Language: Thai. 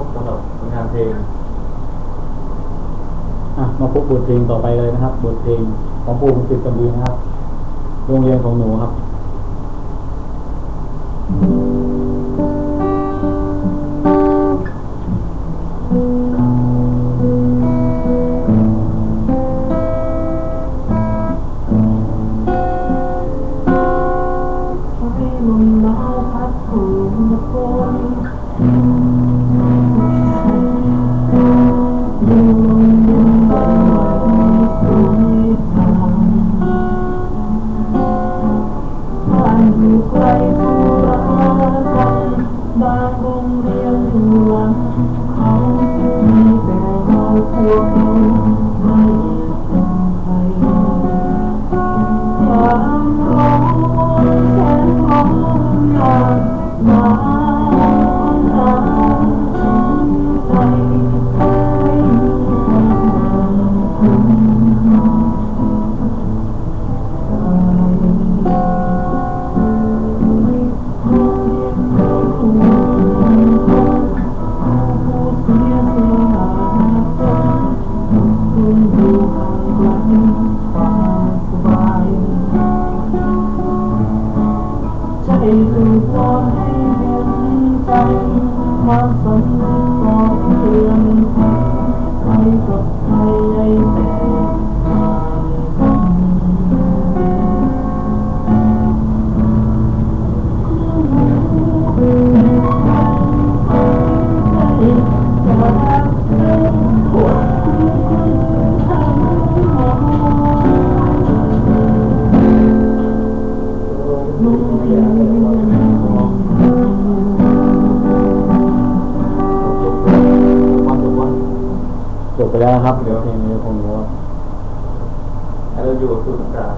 บสำหรับผลงานเพลงอะมาพบบทเพลงต่อไปเลยนะครับ บทเพลงของปู่คุณติดกำดีนะครับ โรงเรียนของหนูครับให้ 啊 tình từ qua nhân tay hoa sân có thiên thay cập thay ấy Thank you. จบไปแล้วนะครับ เดี๋ยวเพลงนี้ของหนูครับแล้วเราอยู่กับคุณสงกราร